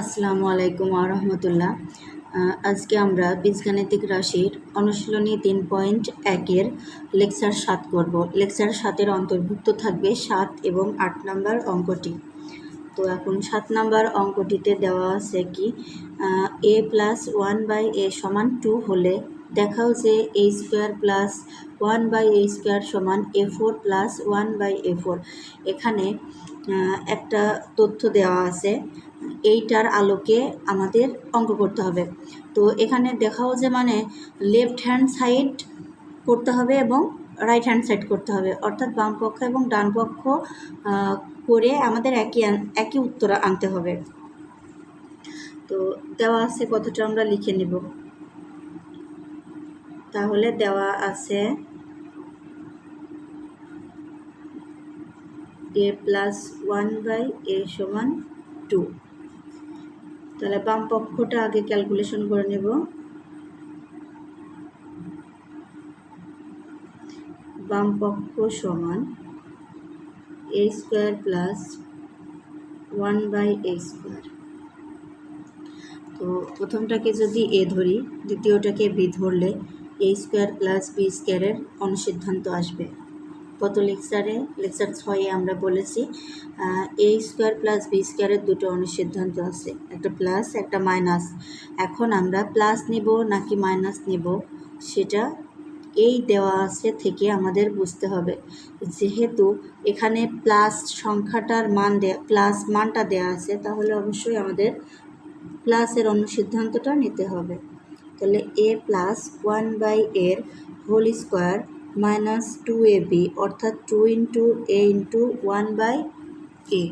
আসসালামু আলাইকুম আরহামতুল্লাহ। আজকে আমরা বীজগাণিতিক রাশির অনুশীলনী তিন পয়েন্ট একের লেকচার সাত করব। লেকচার সাতের অন্তর্ভুক্ত থাকবে সাত এবং আট নাম্বার অঙ্কটি। তো এখন সাত নাম্বার অঙ্কটিতে দেওয়া আছে কি A plus one by A সমান টু হলে দেখাও যে A square plus one by A square সমান A four plus one by A four. এখানে একটা তথ্য দেওয়া আছে এইটার আলোকে আমাদের অঙ্ক করতে হবে। তো এখানে দেখাও যে মানে লেফট হ্যান্ড সাইড করতে হবে এবং রাইট হ্যান্ড সাইড করতে হবে। অর্থাৎ বাম পক্ষ এবং ডান পক্ষ করে আমাদের একই একই উত্তর আনতে হবে। তো দেওয়া আছে কতটা আমরা লিখে নেব। তাহলে দেওয়া আছে A plus one by A সমান টু তাহলে বাম পক্ষটা আগে ক্যালকুলেশন করে নেব। বাম পক্ষ সমান A square plus one by A square তো প্রথমটাকে যদি এ ধরি, দ্বিতীয়টাকে বি ধরলে এ স্কোয়ার প্লাস বি স্কোয়ারের অনুসিদ্ধান্ত আসবে। গত লেকচারে? লেকচার ছয়ে আমরা বলেছি এ স্কোয়ার প্লাস বি স্কোয়ারের দুটো অনুসিদ্ধান্ত আছে। একটা প্লাস একটা মাইনাস এখন আমরা প্লাস নিব নাকি মাইনাস নিব? সেটা এই দেওয়া আছে থেকে আমাদের বুঝতে হবে। যেহেতু এখানে প্লাস সংখ্যাটার মান দেয়া প্লাস মানটা দেওয়া আছে, তাহলে অবশ্যই আমাদের প্লাসের অনুসিদ্ধান্তটা নিতে হবে। তাহলে এ প্লাস ওয়ান বাই এর whole square minus two A B অর্থাৎ two into A into one by A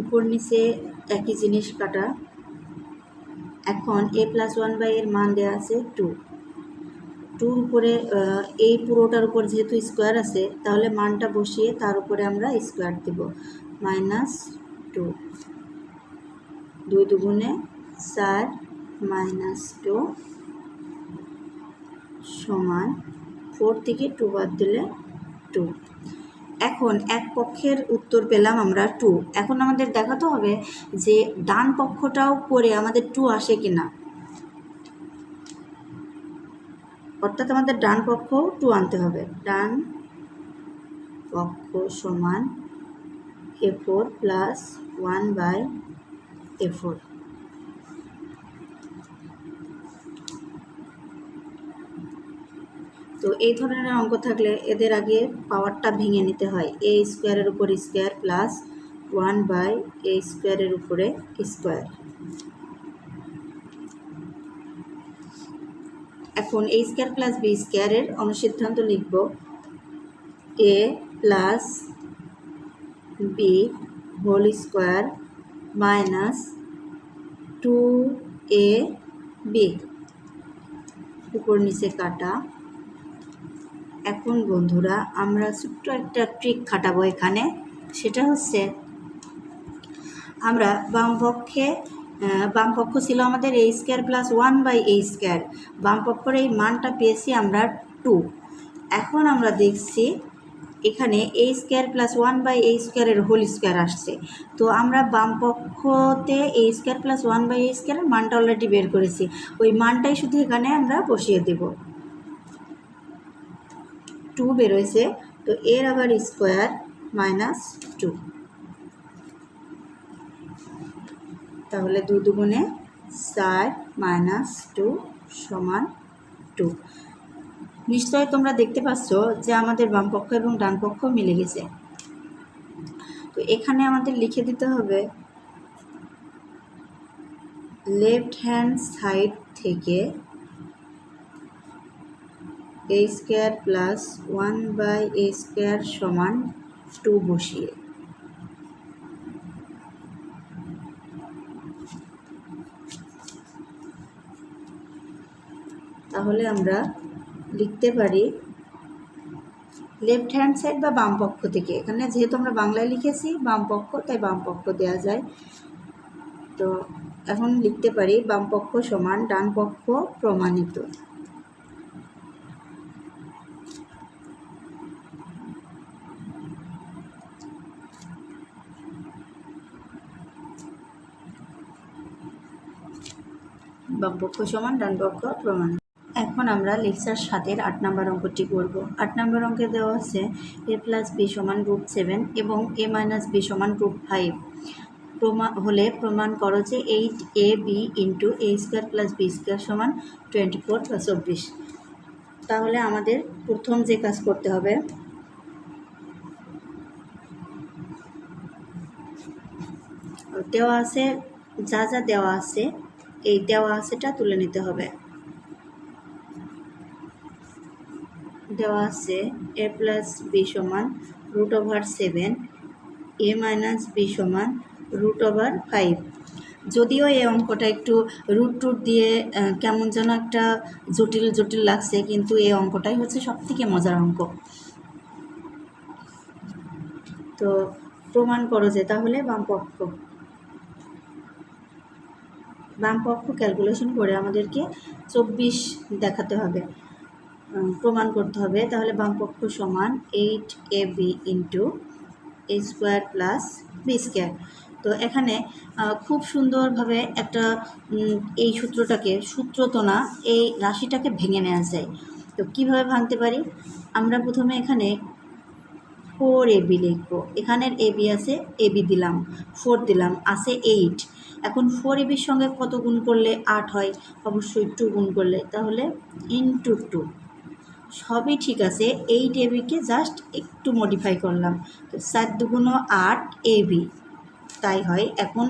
উপর নিচে একই জিনিস কাটা। এখন এ প্লাস ওয়ান বাই এর মান দেওয়া আছে টু টুর উপরে এই পুরোটার উপর যেহেতু স্কোয়ার আছে, তাহলে মানটা বসিয়ে তার উপরে আমরা স্কোয়ার দেব। মাইনাস টু দুই দুগুণে চার মাইনাস টু সমান ফোর থেকে টু বাদ দিলে টু। এখন এক পক্ষের উত্তর পেলাম আমরা টু। এখন আমাদের দেখাতে হবে যে ডান পক্ষটাও করে আমাদের টু আসে কি না অর্থাৎ আমাদের ডান পক্ষও টু আনতে হবে। ডান পক্ষ সমান A four plus one by A four. তো এই ধরনের অঙ্ক থাকলে এদের আগে পাওয়ারটা ভেঙে নিতে হয়। এ স্কোয়ারের উপর square plus one by A স্কোয়ারের উপরে স্কোয়ার এখন এ স্কোয়ার প্লাস বি স্কোয়ারের অনুসিদ্ধান্ত লিখব। A plus B whole square minus two A B উপর নিচে কাটা। এখন বন্ধুরা আমরা ছোট্ট একটা ট্রিক খাটাবো এখানে। সেটা হচ্ছে আমরা বাম পক্ষে আহ, বাম পক্ষ ছিল আমাদের এই স্কোয়ার প্লাস ওয়ান বাই এই স্কোয়ার বাম পক্ষের এই মানটা পেয়েছি আমরা টু এখন আমরা দেখছি এখানে এই স্কোয়ার প্লাস ওয়ান বাই এই স্কোয়ারের হোল স্কোয়ার আসছে। তো আমরা বামপক্ষতে এই স্কোয়ার প্লাস ওয়ান বাই এই স্কোয়ারের মানটা অলরেডি বের করেছি। ওই মানটাই শুধু এখানে আমরা বসিয়ে দেবো। টু বেরোয়েছে তো এর আবার স্কোয়ার মাইনাস টু তাহলে দু দুগুণে চার মাইনাস টু সমান টু নিশ্চয় তোমরা দেখতে পাচ্ছ যে আমাদের বাম পক্ষ এবং ডান পক্ষ মিলে গেছে। তো এখানে আমাদের লিখে দিতে হবে লেফট হ্যান্ড সাইড থেকে A square plus one by A square সমান টু বসিয়ে। তাহলে আমরা লিখতে পারি লেফট হ্যান্ড সাইড বা বাম পক্ষ থেকে। এখানে যেহেতু আমরা বাংলায় লিখেছি, বাম পক্ষ, তাই বাম পক্ষ দেওয়া যায়। তো এখন লিখতে পারি বাম পক্ষ সমান ডান পক্ষ প্রমাণিত। বাম পক্ষ সমান ডান পক্ষ প্রমাণ। এখন আমরা লেকচার সাতের আট নম্বর অঙ্কটি করব। আট নম্বর অঙ্কে দেওয়া আছে এ প্লাস বি সমান রুট সেভেন এবং এ মাইনাস বি সমান রুট ফাইভ। প্রমাণ হলে প্রমাণ করো যে eight A B into A square plus B square সমান টোয়েন্টি ফোর প্লাস চব্বিশ। তাহলে আমাদের প্রথম যে কাজ করতে হবে, দেওয়া আছে, যা যা দেওয়া আছে এই দেওয়া আছেটা তুলে নিতে হবে। দেওয়া আছে এ প্লাস বি সমান root over seven, A minus B সমান রুট ওভার ফাইভ। যদিও এই অঙ্কটা একটু রুট টুট দিয়ে কেমন যেন একটা জটিল জটিল লাগছে, কিন্তু এই অঙ্কটাই হচ্ছে সব থেকে মজার অঙ্ক। তো প্রমাণ করো যে তাহলে বামপক্ষ বামপক্ষ ক্যালকুলেশন করে আমাদেরকে চব্বিশ দেখাতে হবে। প্রমাণ করতে হবে। তাহলে বামপক্ষ সমান eight A B into A square plus B square তো এখানে খুব সুন্দরভাবে একটা এই সূত্রটাকে সূত্র তো না এই রাশিটাকে ভেঙে নেওয়া যায়। তো কীভাবে ভাঙতে পারি? আমরা প্রথমে এখানে ফোর এ বি লিখব। এখানের এ বি আছে এ বি দিলাম ফোর দিলাম, আছে এইট এখন ফোর এ বির সঙ্গে কত গুণ করলে আট হয়? অবশ্যই টু গুণ করলে। তাহলে ইন্টু টু সবই ঠিক আছে। এইট এ বিকে জাস্ট একটু মডিফাই করলাম। তো সাত দুগুণ আট এ বি তাই হয়। এখন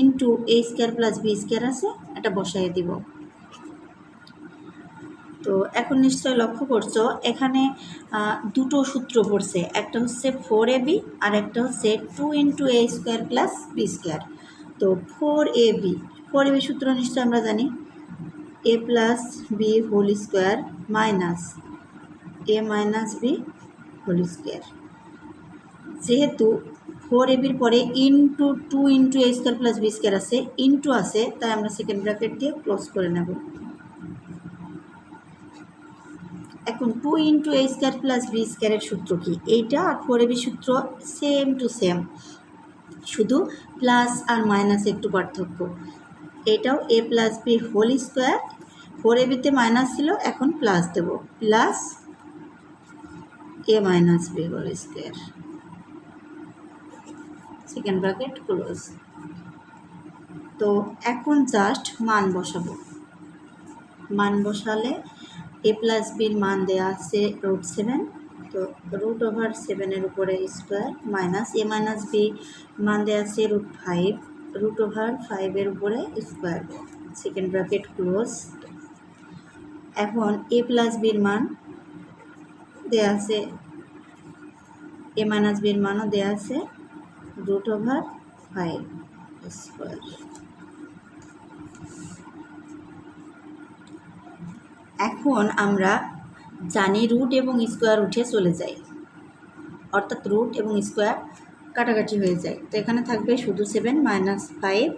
into A square plus B square আছে, এটা বসাই দিব। তো এখন নিশ্চয় লক্ষ্য করছ, এখানে দুটো সূত্র পড়ছে। একটা হচ্ছে ফোর এ বি আর একটা হচ্ছে two into A square plus B square তো four A B four A B সূত্র নিশ্চয় আমরা জানি। A plus B whole square minus A minus B whole square যেহেতু ফোর এবির পরে into two into A square plus B square আছে into আছে, তাই আমরা সেকেন্ড ব্র্যাকেট দিয়ে ক্লোজ করে নেব। এখন two into A square plus B স্কোয়ারের সূত্র কি? এইটা আর ফোর এবি সূত্র সেম টু সেম শুধু প্লাস আর মাইনাস একটু পার্থক্য। এটাও A plus B whole square. Four এবিতে minus ছিল, এখন plus Dev. Plus A minus B whole square. Second bracket close তো এখন জাস্ট মান বসাবো। মান বসালে এ প্লাস বির মান দেওয়া আছে রুট সেভেন তো রুট ওভার সেভেনের উপরে square minus A minus B মান দেওয়া আছে রুট ফাইভ রুট ওভার ফাইভের উপরে স্কোয়ার সেকেন্ড ব্র্যাকেট ক্লোজ এখন এ প্লাস বির মান দেওয়া আছে এ মাইনাস বির মানও দেওয়া আছে রুট ওভার ফাইভ স্কোয়ার এখন আমরা জানি রুট এবং স্কোয়ার উঠে চলে যায়। অর্থাৎ রুট এবং স্কোয়ার কাটাকাটি হয়ে যায়। তো এখানে থাকবে শুধু সেভেন মাইনাস ফাইভ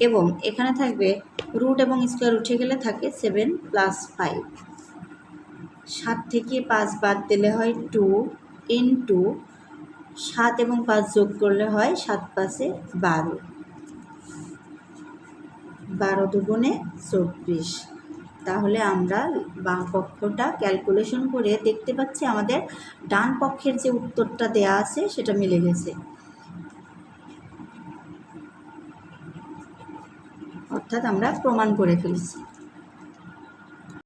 এবং এখানে থাকবে রুট এবং স্কোয়ার উঠে গেলে থাকে সেভেন প্লাস ফাইভ সাত থেকে পাঁচ বাদ দিলে হয় টু ইন টু সাত এবং পাঁচ যোগ করলে হয় সাত পাঁচে বারো। বারো দুগুণে চব্বিশ। তাহলে আমরা বাম পক্ষটা ক্যালকুলেশন করে দেখতে পাচ্ছি আমাদের ডান পক্ষের যে উত্তরটা দেয়া আছে সেটা মিলে গেছে। অর্থাৎ আমরা প্রমাণ করে ফেলছি।